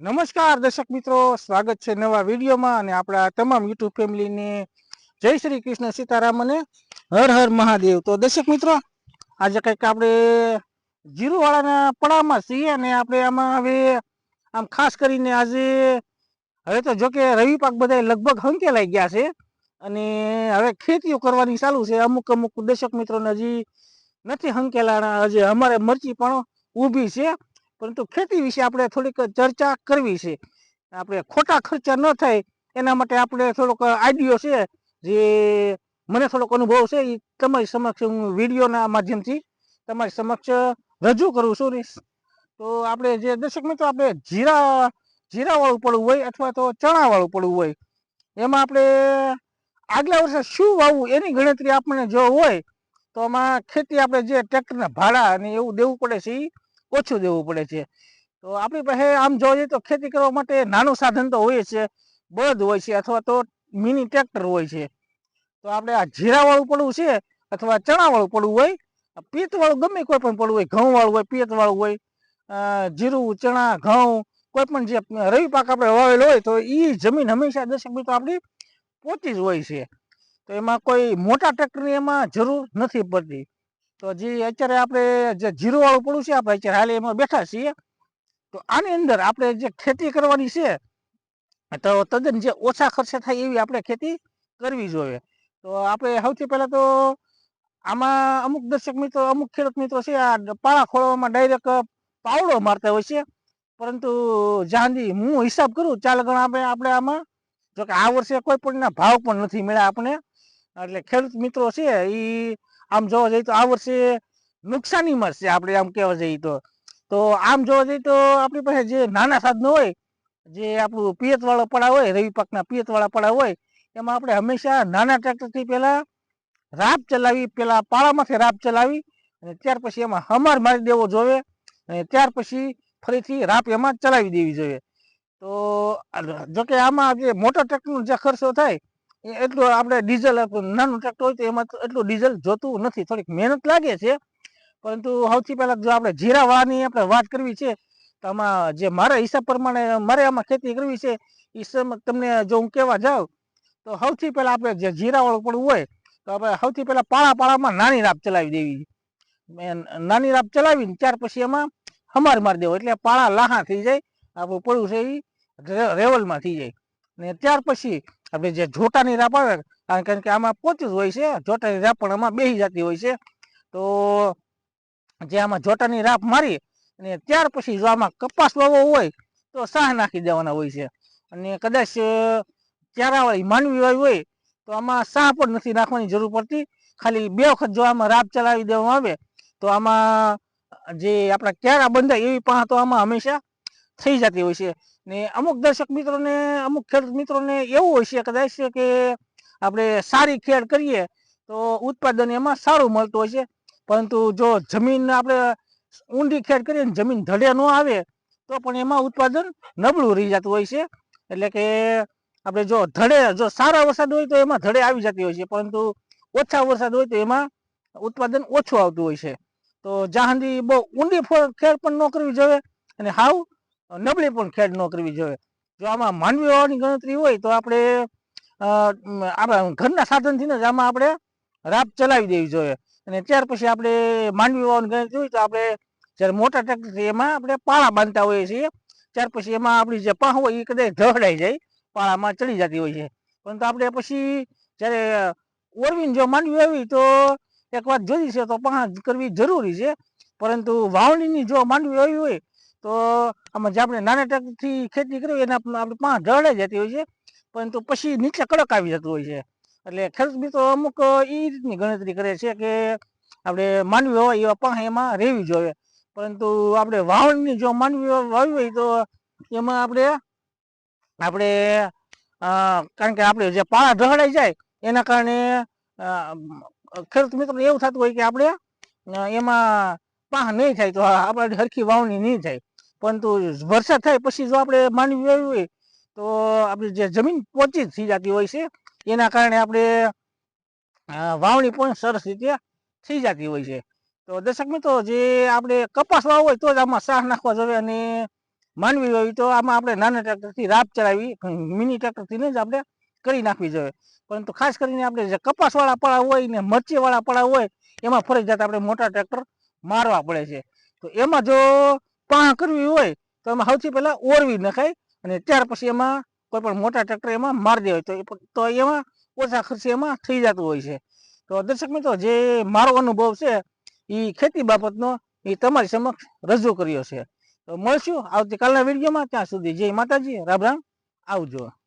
નમસ્કાર દર્શક મિત્રો, સ્વાગત છે નવા વિડીયોમાં અને આપણા તમામ યુટ્યુબ ફેમિલીને જય શ્રી કૃષ્ણ સીતારામ અને હર હર મહાદેવ. તો દર્શક મિત્રો, આજે કંઈક આપણે જીરુવાળાના પડામાં છીએ અને આપણે આમાં હવે આમ ખાસ કરીને આજે હવે તો જોકે રવિ પાક બધા લગભગ હંકેલાઈ ગયા છે અને હવે ખેતીઓ કરવાની ચાલુ છે. અમુક અમુક દર્શક મિત્રોને હજી નથી હંકેલાણા, હજી અમારે મરચી પણ ઊભી છે. પરંતુ ખેતી વિશે આપણે થોડીક ચર્ચા કરવી છે. આપણે ખોટા ખર્ચા ન થાય, એના માટે આપણે થોડોક આઈડિયો છે, જે મને થોડોક અનુભવ છે એ તમારી સમક્ષ હું વિડીયોના માધ્યમથી તમારી સમક્ષ રજૂ કરું છું તો આપણે જે દર્શક મિત્રો, આપણે જીરા, જીરાવાળું પડવું હોય અથવા તો ચણાવાળું પડવું હોય, એમાં આપણે આગલા વર્ષે શું વાવવું એની ગણતરી આપણને જો હોય, તો આમાં ખેતી આપણે જે ટ્રેક્ટરના ભાડા અને એવું દેવું પડે છે એ ઓછું દેવું પડે છે. તો આપણી પાસે આમ જોવા જઈએ તો ખેતી કરવા માટે નાનું સાધન તો હોય છે, બળદ હોય છે અથવા તો મિની ટ્રેક્ટર હોય છે. તો આપણે આ જીરાવાળું પડવું છે અથવા ચણાવાળું પડવું હોય પિત્તવાળું ગમે કોઈ પણ પડવું હોય, ઘઉંવાળું હોય, પિત્તવાળું હોય જીરું, ચણા, ઘઉં, કોઈ પણ જે રવિ પાક આપણે વાવેલો હોય તો એ જમીન હંમેશા દર્શક મિત્રો આપણી પોચી જ હોય છે. તો એમાં કોઈ મોટા ટ્રેક્ટરની એમાં જરૂર નથી પડતી. તો જે અત્યારે આપણે જે જીરો વાળું પડું છે, આપણે અત્યારે હાલ એમાં બેઠા છીએ. તો આની અંદર આપણે જે ખેતી કરવાની છે, તો તદ્દન જે ઓછા ખર્ચે થાય એવી આપણે ખેતી કરવી જોઈએ. તો આપણે સૌથી પહેલાં તો આમાં અમુક દર્શક મિત્રો, અમુક ખેડૂત મિત્રો છે, આ પાળા ખોળવામાં ડાયરેક્ટ પાવડો મારતા હોય છે. પરંતુ જાંદી હું હિસાબ કરું, ચાલ ગણા આપણે આપણે આમાં, જો કે આ વર્ષે કોઈ પણના ભાવ પણ નથી મળ્યા આપણે એટલે ખેડૂત મિત્રો છે એ આમ જોવા જઈએ તો આ વર્ષે નુકસાનીમાં છે, આપણે આમ કહેવા જઈએ તો. તો આમ જોવા જઈએ તો આપણી પાસે જે નાના સાધનો હોય, જે આપણું પિયતવાળા પડા હોય, રવિ પાકના પિયતવાળા પડા હોય, એમાં આપણે હંમેશા નાના ટ્રેક્ટરથી પહેલાં રાપ ચલાવી, પહેલાં પાળામાંથી રાપ ચલાવી અને ત્યાર પછી એમાં હમાર મારી દેવો જોઈએ અને ત્યાર પછી ફરીથી રાપ એમાં ચલાવી દેવી જોઈએ. તો જોકે આમાં જે મોટા ટ્રેક્ટરનો જે ખર્ચો થાય એટલું આપણે ડીઝલ નાનું ટ્રેક્ટર હોય તો એમાં એટલું ડીઝલ જોતું નથી. થોડીક મહેનત લાગે છે, પરંતુ સૌથી પહેલાં જો આપણે જીરાવાળાની આપણે વાત કરવી છે, તો આમાં જે મારા હિસાબ પ્રમાણે મારે આમાં ખેતી કરવી છે સમ, તમને જો હું કહેવા જાઉં, તો સૌથી પહેલાં આપણે જે જીરાવાળું પણ હોય, તો આપણે સૌથી પહેલાં પાળા પાળામાં નાની રાપ ચલાવી દેવી. નાની રાપ ચલાવીને ત્યાર પછી એમાં હમાર મારી દેવો, એટલે પાળા લાહા થઈ જાય, આપણું પડ્યું છે એ રેવલમાં થઈ જાય. ને ત્યાર પછી આપણે જે જોટાની રાપ આવે, કારણ કે આમાં પોચું જ હોય છે, જોટાની રાપ પણ આમાં બેસી જતી હોય છે. તો જે આમાં જોટાની રાપ મારી અને ત્યાર પછી જો આમાં કપાસ વાવો હોય, તો સાહ નાખી દેવાના હોય છે. અને કદાચ ચારાવાળી માનવી વાવી હોય, તો આમાં સાહ પણ નથી નાખવાની જરૂર પડતી. ખાલી બે વખત જો આમાં રાપ ચલાવી દેવામાં આવે, તો આમાં જે આપણા ક્યારા બંધાય એવી પણ તો આમાં હંમેશા થઈ જતી હોય છે. ને અમુક દર્શક મિત્રોને, અમુક ખેડૂત મિત્રોને એવું હોય છે કદાચ કે આપણે સારી ખેડ કરીએ તો ઉત્પાદન એમાં સારું મળતું હોય છે. પરંતુ જો જમીન આપણે ઊંડી ખેડ કરીએ ને જમીન ધડે ન આવે તો પણ એમાં ઉત્પાદન નબળું રહી જતું હોય છે. એટલે કે આપણે જો ધડે, જો સારા વરસાદ હોય તો એમાં ધડે આવી જતી હોય છે. પરંતુ ઓછા વરસાદ હોય તો એમાં ઉત્પાદન ઓછું આવતું હોય છે. તો જ્યાં બહુ ઊંડી ખેડ પણ ન કરવી જોઈએ. અને હાવ નબળી પણ ખેડ ન કરવી જોઈએ. જો આમાં માનવી હોવાની ગણતરી હોય તો આપણે આપણા ઘરના સાધનથી જ આમાં આપણે રાપ ચલાવી દેવી જોઈએ. અને ત્યાર પછી આપણે માંડવી વાવવાની ગણતરી હોય તો આપણે જ્યારે મોટા ટ્રેક્ટર એમાં આપણે પાળા બાંધતા હોઈએ છીએ, ત્યાર પછી એમાં આપણી જે પાહ હોય એ કદાચ ઢહડાઈ જાય, પાળામાં ચડી જતી હોય છે. પરંતુ આપણે પછી જ્યારે ઓરવીને જો માંડવી આવી તો એક વાત જોઈ છે તો પાહ કરવી જરૂરી છે. પરંતુ વાવણીની જો માંડવી આવી હોય તો આમાં જે આપણે નાના ટ્રેક્ટરથી ખેતી કરી એના આપણે પાંચ ઢળે જતી હોય છે પરંતુ પછી નીચે કડક આવી જતું હોય છે. એટલે ખેડૂત મિત્રો અમુક એ રીતની ગણતરી કરે છે કે આપણે માનવી હોય એવા પાહ એમાં રહેવી જોઈએ. પરંતુ આપણે વાવણની જો માનવી વાવી હોય તો એમાં આપણે આપણે કારણ કે આપણે જે પાળા ઢહડાઈ જાય એના કારણે ખેડૂત મિત્રો એવું થતું હોય કે આપણે એમાં પાહ નહીં થાય તો આપણે હરખી વાવણી નહીં થાય. પરંતુ વરસાદ થાય પછી જો આપણે માનવી વાવી હોય, તો આપણી જે જમીન પોચી થઈ જતી હોય છે. એના કારણે આપણે વાવણી પણ સરસ રીતે થઈ જતી હોય છે. તો દર્શક મિત્રો, જે આપણે કપાસ વાવ હોય તો જ આમાં સાહ નાખવા જોઈએ અને માનવી હોય તો આમાં આપણે નાના ટ્રેક્ટરથી રાપ ચડાવી મિની ટ્રેક્ટરથી જ આપણે કરી નાખવી જોઈએ. પરંતુ ખાસ કરીને આપણે જે કપાસવાળા પડા હોય ને મરચીવાળા પડા હોય, એમાં ફરજિયાત આપણે મોટા ટ્રેક્ટર મારવા પડે છે. તો એમાં જો પાહ કરવી હોય તો એમાં સૌથી પહેલાં ઓરવી નખાય અને ત્યાર પછી એમાં કોઈ પણ મોટા ટ્રેક્ટર એમાં મારી દેવાય. તો તો એમાં ઓછા ખર્ચે એમાં થઈ જતું હોય છે. તો દર્શક મિત્રો, જે મારો અનુભવ છે એ ખેતી બાબતનો એ તમારી સમક્ષ રજૂ કર્યો છે. તો મળશું આવતીકાલના વિડીયોમાં. ત્યાં સુધી જય માતાજી. રામ રામ. આવજો.